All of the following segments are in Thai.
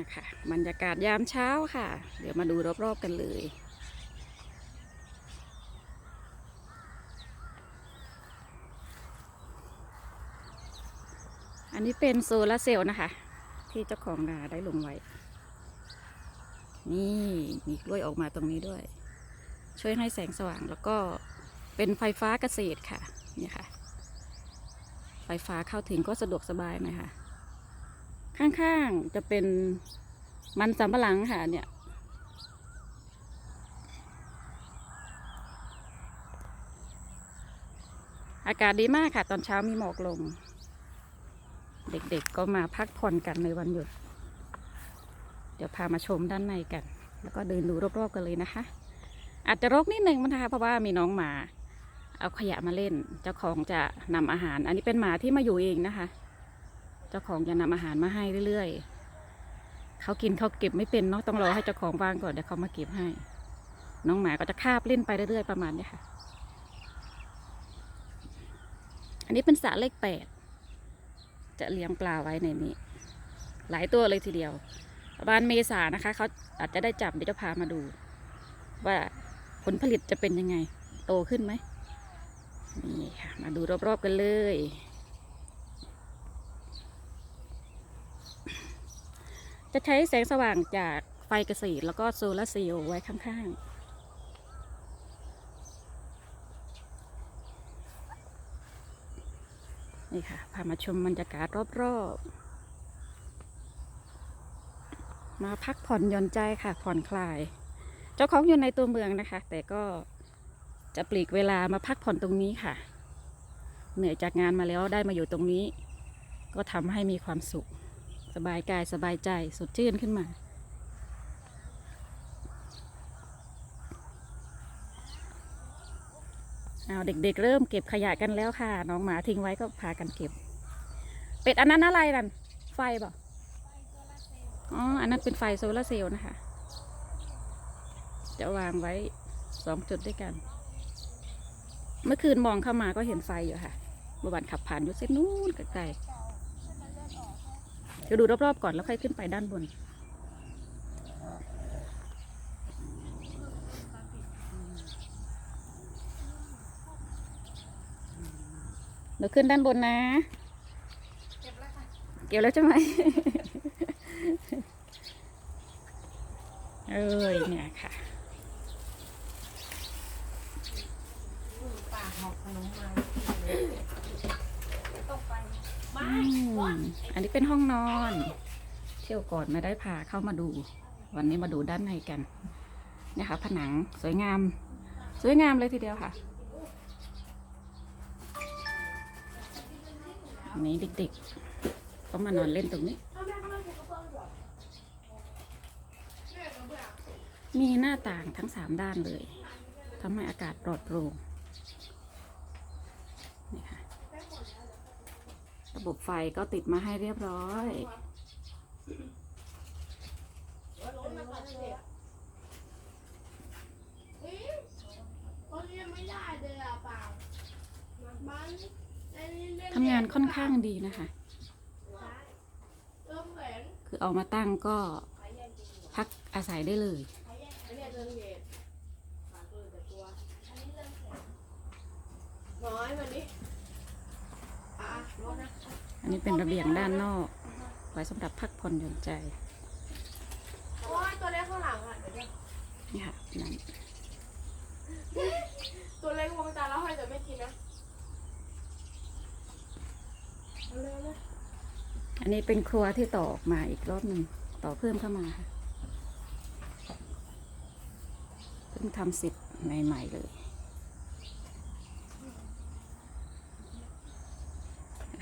นะคะบรรยากาศยามเช้าค่ะ เดี๋ยวมาดูรอบๆกันเลย อันนี้เป็นโซลาร์เซลล์นะคะ ที่เจ้าของนาได้ลงไว้ นี่มีกล้วยออกมาตรงนี้ด้วย ช่วยให้แสงสว่างแล้วก็เป็นไฟฟ้าเกษตรค่ะ นี่ค่ะ ไฟฟ้าเข้าถึงก็สะดวกสบายหนะคะ ข้างๆจะเป็นมันสำปะหลังค่ะเนี่ย อากาศดีมากค่ะ ตอนเช้ามีหมอกลง เด็กๆก็มาพักผ่อนกันในวันหยุด เดี๋ยวพามาชมด้านในกัน แล้วก็เดินดูรอบๆกันเลยนะคะ อาจจะรกนิดนึงนะคะเพราะว่ามีน้องหมา เอาขยะมาเล่น เจ้าของจะนำอาหาร อันนี้เป็นหมาที่มาอยู่เองนะคะ เจ้าของจะนำอาหารมาให้เรื่อยๆเขากินเขาเก็บไม่เป็นเนาะต้องรอให้เจ้าของวางก่อนเดี๋ยวเขามาเก็บให้ น้องหมาก็จะคาบเล่นไปเรื่อยๆประมาณนี้ค่ะ อันนี้เป็นสระเลขแปดจะเลี้ยงปลาไว้ในนี้ หลายตัวเลยทีเดียวประมาณเมษานะคะเขาอาจจะได้จับเดี๋ยวจะพามาดู ว่าผลผลิตจะเป็นยังไง โตขึ้นไหมนี่ค่ะ มาดูรอบๆกันเลย จะใช้แสงสว่างจากไฟเกษตรแล้วก็โซลาร์เซลล์ไว้ข้างๆนี่ค่ะ พามาชมบรรยากาศรอบๆ มาพักผ่อนหย่อนใจค่ะ ผ่อนคลาย เจ้าของอยู่ในตัวเมืองนะคะ แต่ก็จะปลีกเวลามาพักผ่อนตรงนี้ค่ะ เหนื่อยจากงานมาแล้วได้มาอยู่ตรงนี้ ก็ทำให้มีความสุข สบายกายสบายใจสดชื่นขึ้นมา เอาเด็กๆเริ่มเก็บขยะกันแล้วค่ะ น้องหมาทิ้งไว้ก็พากันเก็บ เป็ดอันนั้นอะไรนั่นไฟบ่อ๋อ อันนั้นเป็นไฟโซลาเซลล์นะคะ จะวางไว้สองจุดด้วยกัน เมื่อคืนมองเข้ามาก็เห็นไฟอยู่ค่ะเมื่อวานขับผ่านอยู่เส้นนู้นไกลๆ เดี๋ยวดูรอบๆก่อนแล้วค่อยขึ้นไปด้านบนเดี๋ยวขึ้นด้านบนนะ เก็บแล้วใช่ไหม เอ้ยเนี่ยค่ะปากหอกขนมมา อืมอันนี้เป็นห้องนอน เที่ยวก่อนไม่ได้พาเข้ามาดู วันนี้มาดูด้านในกันนะคะ ผนังสวยงาม สวยงามเลยทีเดียวค่ะนี้เด็กๆเขามานอนเล่นตรงนี้ มีหน้าต่างทั้งสามด้านเลยทำให้อากาศปลอดโปร่งนี่ค่ะ ระบบไฟก็ติดมาให้เรียบร้อยเขาเรียกไม่ได้เลยอะเปล่ามันทำงานค่อนข้างดีนะคะเริ่มแหวนคือเอามาตั้งก็พักอาศัยได้เลยอันนี้เริ่มเหตุฝากตัวแต่ตัวน้อยวันนี้อะรถนะ อันนี้เป็นระเบียงด้านนอก ไว้สำหรับพักผ่อนหย่อนใจโอ้ยตัวเล็กข้างหลังอะเดี๋ยวเดี๋ยวนี่ค่ะนั่นตัวเล็กวงตาแล้วให้แต่ไม่กินนะเอาเร็วเลยอันนี้เป็นครัวที่ต่อออกมาอีกรอบหนึ่งต่อเพิ่มเข้ามาค่ะเพิ่งทำเสร็จใหม่ ๆ เลย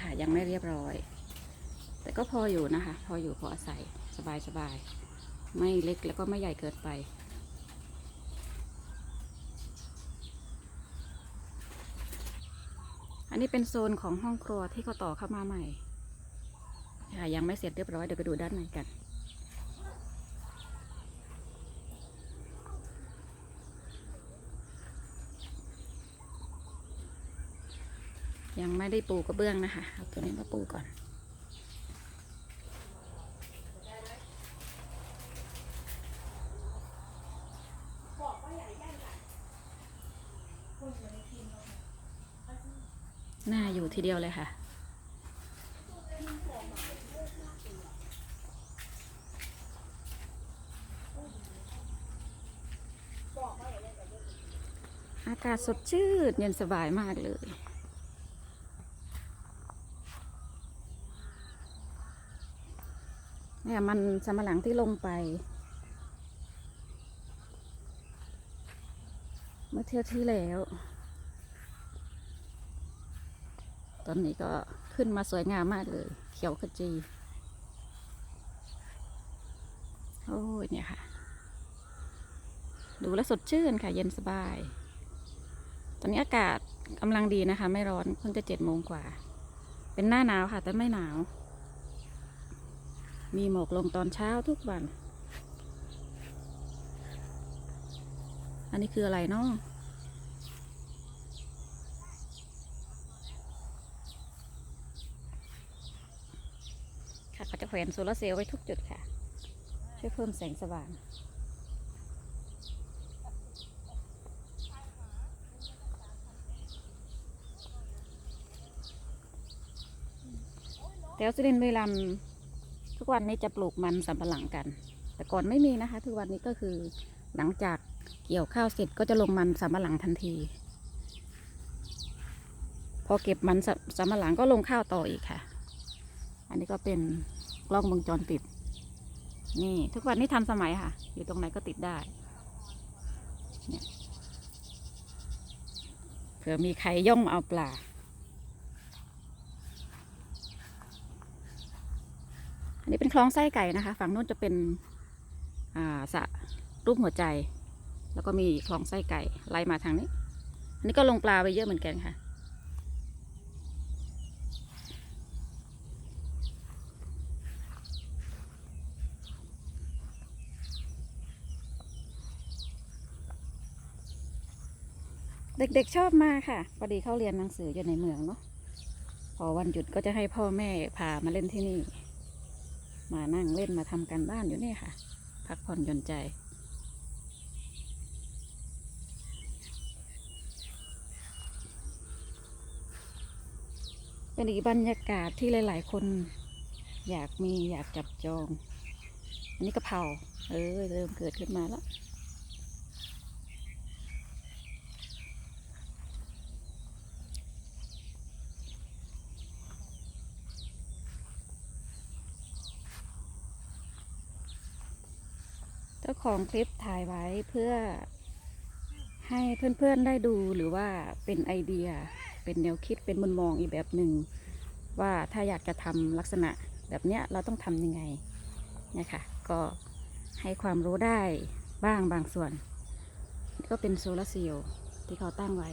ค่ะ ยังไม่เรียบร้อย แต่ก็พออยู่นะคะ พออยู่พออาศัยสบายสบาย ไม่เล็กแล้วก็ไม่ใหญ่เกินไป อันนี้เป็นโซนของห้องครัวที่เขาต่อเข้ามาใหม่ค่ะยังไม่เสร็จเรียบร้อยเดี๋ยวไปดูด้านในกัน ยังไม่ได้ปูกระเบื้องนะคะเอาตัวนี้มาปูก่อน หน้าอยู่ทีเดียวเลยค่ะอากาศสดชื่นเย็นสบายมากเลย เนี่ยมันสมะหลังที่ลงไป เมื่อเที่ยวที่แล้ว ตอนนี้ก็ขึ้นมาสวยงามมากเลย เขียวขจี โอ้ยเนี่ยค่ะ ดูแลสดชื่นค่ะ เย็นสบาย ตอนนี้อากาศกำลังดีนะคะ ไม่ร้อนเพิ่งจะเจ็ดโมงกว่า เป็นหน้าหนาวค่ะ แต่ไม่หนาว มีหมอกลงตอนเช้าทุกวัน อันนี้คืออะไรเนาะค่ะเขาจะแขวนโซลาร์เซลล์ไว้ทุกจุดค่ะ ช่วยเพิ่มแสงสว่างแถวสุรินทร์บุรีรัมย์ ทุกวันนี้จะปลูกมันสำปะหลังกัน แต่ก่อนไม่มีนะคะ ทุกวันนี้ก็คือหลังจากเกี่ยวข้าวเสร็จก็จะลงมันสำปะหลังทันที พอเก็บมันสำปะหลังก็ลงข้าวต่ออีกค่ะ อันนี้ก็เป็นกล้องวงจรปิด นี่ทุกวันนี้ทันสมัยค่ะ อยู่ตรงไหนก็ติดได้เนี่ยเผื่อมีใครย่องมาเอาปลา อันนี้เป็น คลองไส้ไก่นะคะ ฝั่งนู้นจะเป็นอ่าสระรูปหัวใจ แล้วก็มีคลองไส้ไก่ไล่มาทางนี้ อันนี้ก็ลงปลาไปเยอะเหมือนกันค่ะ เด็กๆชอบมากค่ะพอดีเขาเรียนหนังสืออยู่ในเมืองเนาะพอวันหยุดก็จะให้พ่อแม่พามาเล่นที่นี่ มานั่งเล่นมาทำการบ้านอยู่นี่ค่ะ พักผ่อนหย่อนใจ เป็นอีกบรรยากาศที่หลาย ๆ คนอยากมีอยากจับจอง อันนี้กะเพราเออเริ่มเกิดขึ้นมาแล้ว เจ้าของคลิปถ่ายไว้เพื่อให้เพื่อนๆได้ดูหรือว่าเป็นไอเดีย เป็นแนวคิดเป็นมุมมองอีกแบบหนึ่ง ว่าถ้าอยากจะทำลักษณะแบบเนี้ยเราต้องทำยังไงเนี่ยค่ะ ก็ให้ความรู้ได้บ้างบางส่วน ก็เป็นโซลาร์เซลล์ที่เขาตั้งไว้